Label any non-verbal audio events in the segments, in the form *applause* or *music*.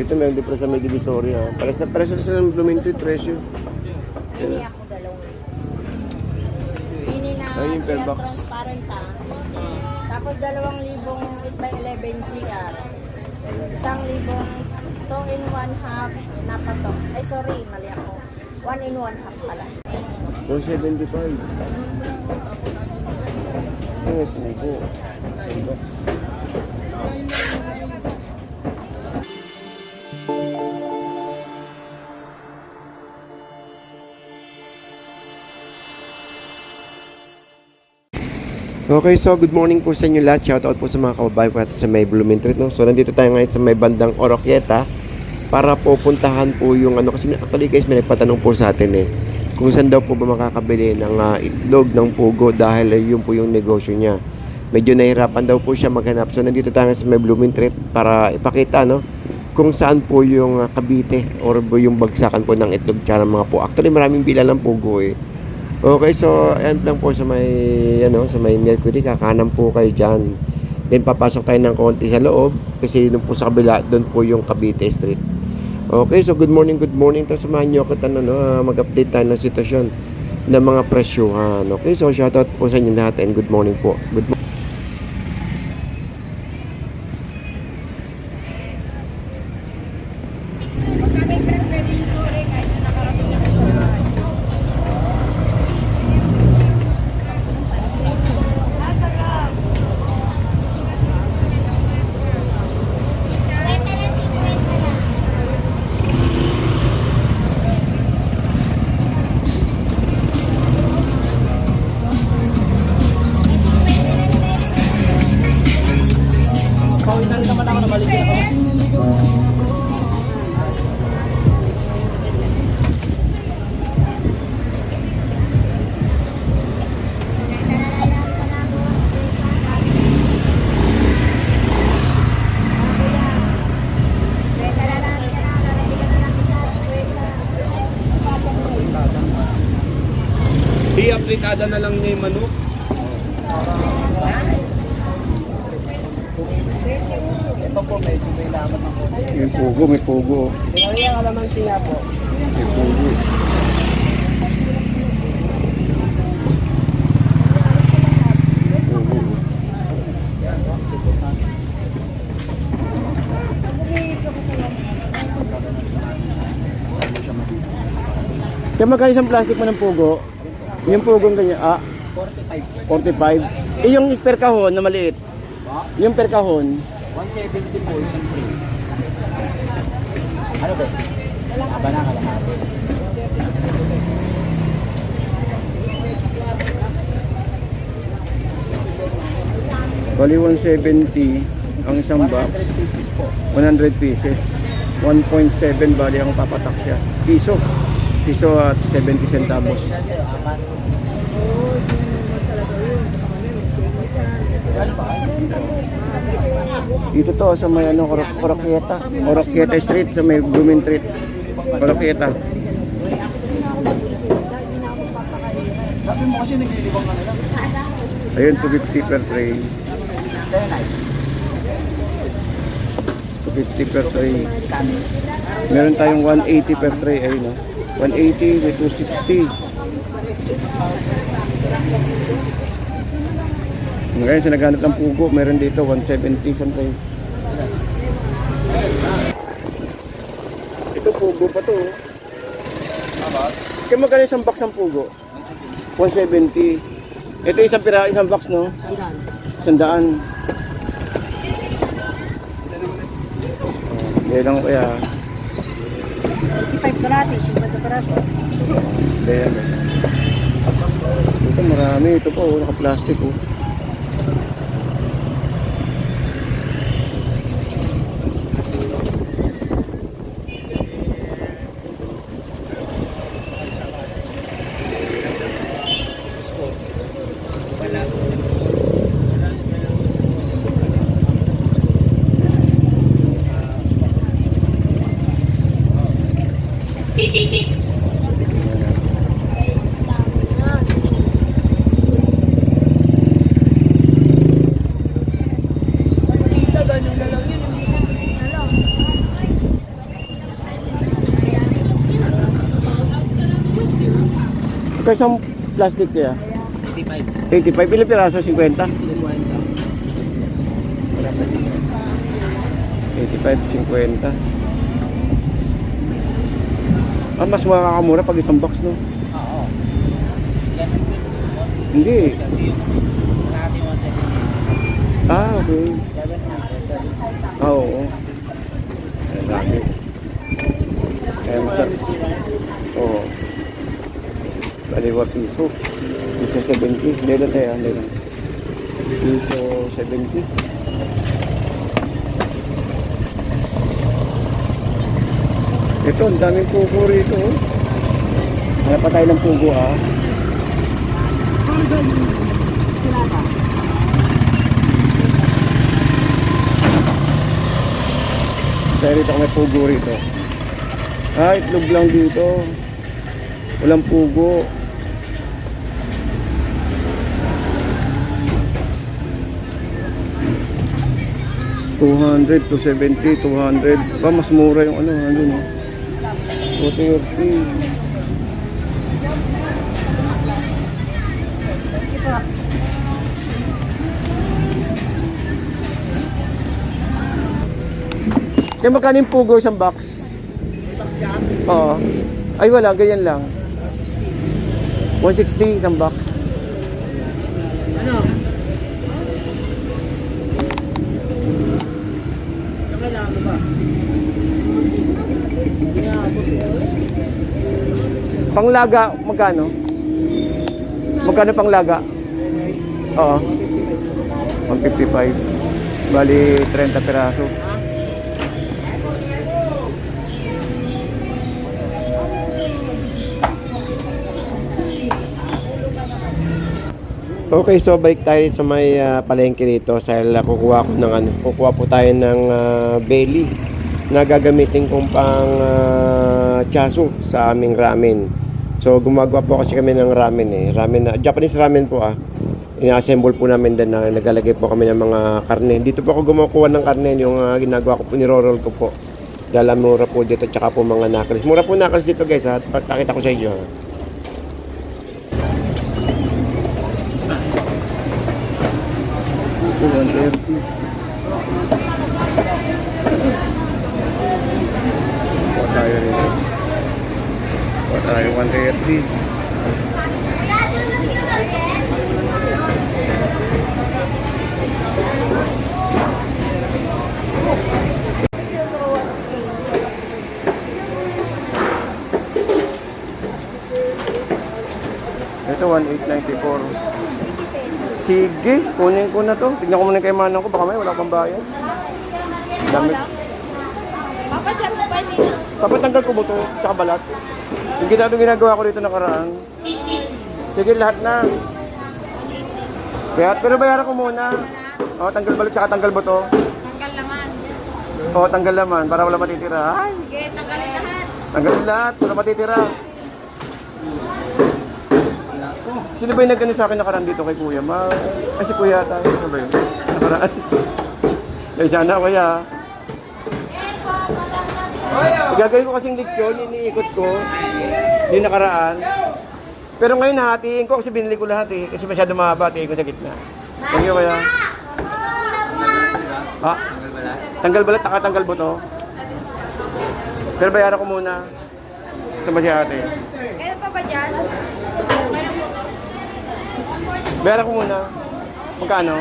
Dito meron din sa may divisoria. Pares na pares na sila ng Blumentritt presyo. Pili ako dalawang. Pili na Ayun yung per box. transparent ah. Tapos dalawang libong 8x11 GR. Isang libong 2 in 1 half na patok. Ay sorry, mali ako. 1 in 1 half pala. 175. Oo, pugo. Ten box. Okay, so good morning po sa inyo lahat. Shoutout po sa mga kababayan ko sa may Blumentritt. No? So, nandito tayo ngayon sa may bandang Oroquieta para po puntahan po yung ano. Kasi actually guys, may nagpatanong po sa atin eh. Kung saan daw po ba makakabili ng ah, itlog ng pugo dahil yun po yung negosyo niya. Medyo nahirapan daw po siya maghanap. So, nandito tayo sa may Blumentritt para ipakita no kung saan po yung ah, Cavite or yung bagsakan po ng itlog tsaka mga po. Actually, maraming bila ng pugo eh. Okay, so ayan lang po sa may ano, sa may Mercury kakanan po kayo diyan. Then papasok tayo ng konti sa loob kasi doon po sa kabila, doon po yung Cavite Street. Okay, so good morning, good morning. Tapos samahan niyo ako ano, no, mag-update tayo ng sitwasyon ng mga presyuhan. Okay, so shoutout po sa inyo lahat and good morning po. Good morning. Di aplikada na lang niya yung manok. Ito po medyo may laman ng konti. May pugo, may pugo. Niyo ang alamansi nga po. May pugo. Pugo. Kaya magkano isang plastic mo ng pugo? Yung pugong ganyan, ah, 45. 45. Eh, yung per kahon na maliit. Yung per kahon, 170 po isang tray. Ano ba? Aba na kalahati. bali 170 ang isang box. 100 pieces po. 100 pieces. 1.7 bali ang papatak siya. Piso. Piso at 70 centavos. Apat. Dito to sa may ano, Oro- Oroquieta. Oroquieta Street sa may Blooming Street. Oroquieta. Ayun, 250 per tray. Sa'yo na. 250 per tray. Meron tayong 180 per tray. Ayun, no? 180 with 260. Ngayon, sa naghanap ng pugo, meron dito 170 something. Ito pugo pa to. oh. Kaya magkano isang box ng pugo? 170. Ito isang pira, isang box, no? Sandaan. Sandaan. Kaya lang kaya. 5 karate, 50 peraso. Kaya Ito marami. Ito po, oh, naka-plastic oh. Magka isang plastic kaya? 85. 85. Ilang piraso? 50? 85, 50. Ah, mas makakamura pag isang box, no? Oo. Hindi. Ah, okay. Ah, oo. Ayan, lagi. Kaya masarap. Oo. Baliwa piso. Piso 70. Meron tayo, meron. Piso 70. Ito, ang daming pugo rito. Oh. Hanap pa tayo ng pugo, ah. Kaya rito may pugo rito. Ah, itlog lang dito. Walang pugo. Two hundred, two seventy, two hundred. Ba, mas mura yung ano, ano no? Forty, forty. Kaya magkano yung pugo isang box? Oo. Ay wala, ganyan lang. 160 isang box. Ano? Kailangan mo ba? Hindi nga ako. Panglaga, magkano? Magkano panglaga? Oo. 155. Bali, 30 peraso. Okay, so balik tayo sa may ah, palengke rito sa kukuha ko ng ano, kukuha po tayo ng ah, belly na gagamitin kong pang uh, chaso sa aming ramen. So gumagawa po kasi kami ng ramen eh. Ramen na Japanese ramen po ah. Ina-assemble po namin din na naglalagay po kami ng mga karne. Dito po ako gumukuha ng karne yung ah, ginagawa ko po, niroroll ko po. Dala mura po dito tsaka po mga knuckles. Mura po knuckles dito guys ha. Pakita ko sa inyo. ha. So, 130. Kuha tayo rito. Kuha tayo 130. Ito 1894. Sige, kunin ko na to. Tignan ko muna kay manang ko, baka may wala pang bayad. Dami. Papatanggal ko buto, tsaka balat. Yung ginagawa, ginagawa ko dito nakaraan. Sige, lahat na. Kaya, pero bayaran ko muna. O, tanggal balat, tsaka tanggal buto. Tanggal naman. O, tanggal naman, para wala matitira. Ay, Sige, tanggalin lahat. tanggal lahat, wala matitira. Sino ba yung nagano sa akin nakaraan dito kay Kuya? Ma... Ay, si Kuya tayo. Ano ba yun? Nakaraan. *laughs* Ay, sana Kuya. Gagawin ko kasing leksyon, iniikot ko. Yung nakaraan. Pero ngayon hahatiin ko kasi binili ko lahat eh. Kasi masyado mahaba, hatiin ko sa gitna. Thank you Kuya. Ha? Tanggal balat, nakatanggal buto. Pero bayaran ko muna. Sa masyate. Kaya pa ba dyan? Bayaran ko muna. Magkano?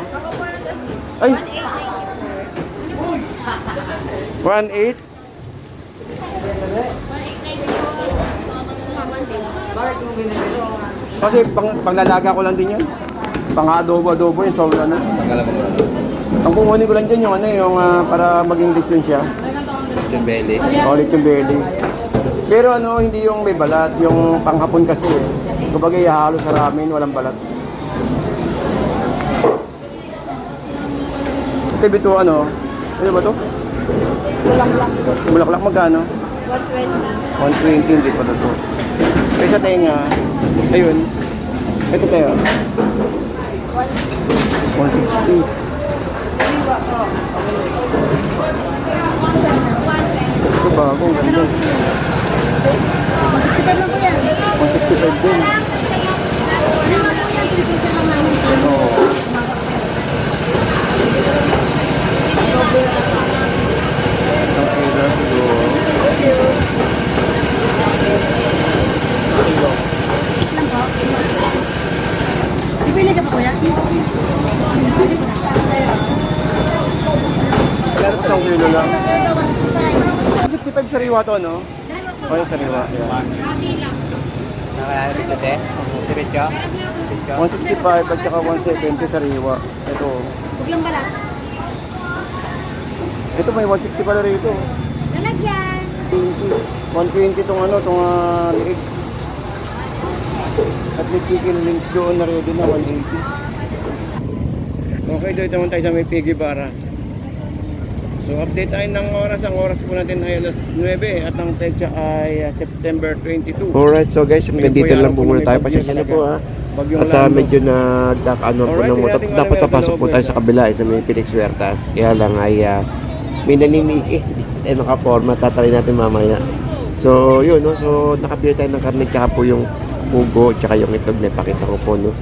Ay! 1.8? Kasi pang, panglalaga ko lang din yan. Pang adobo-adobo yung sauna na. Ang kukunin ko lang dyan yung ano yung ah, para maging lechon siya. Yung belly. O lechon belly. Pero ano, hindi yung may balat. Yung panghapon kasi eh. Kumbaga sa ramen, walang balat. Ito bito ano? Ano ba to? Bulaklak. Bulaklak magkano? 120. 120, hindi pa na to. Kaya sa tenga, ayun. Ito tayo. 160. Ito ba ako? Ganda. 165 lang po yan. 165 din. Ano? Ano? Sariwa to, no? O yung sariwa. Yan. Nakayari te. Diretso. 165 at saka 170 sariwa. Ito. Huwag lang balat. Ito may 160 pala rito. Lalagyan. 20. 120 tong ano, tong uh, liig. At may chicken wings doon na ready na 180. Okay, dito naman tayo sa may piggy bara. So update tayo ng oras. Ang oras po natin ay alas 9 at ang petsa ay uh, September 22. Alright, so guys, hanggang dito lang po muna tayo. Pasensya na po ha. At uh, medyo nagkakaano po ng motor. Dapat meron po tayo sa kabila eh, sa may Felix Huertas. Kaya lang ay uh, may naniniki. Hindi tayo nakaporma. Tatry natin mamaya. So, yun, no? So, nakabili tayo ng karne tsaka po yung pugo tsaka yung itlog na ipakita ko po, no?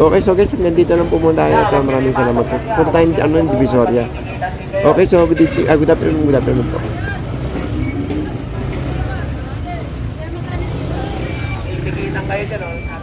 Okay, so guys, hanggang dito lang po muna tayo. At uh, maraming salamat po. Punta tayo ano, yung Divisoria. Okay, so good, ah, good afternoon, good afternoon po. Kayo dyan, oh.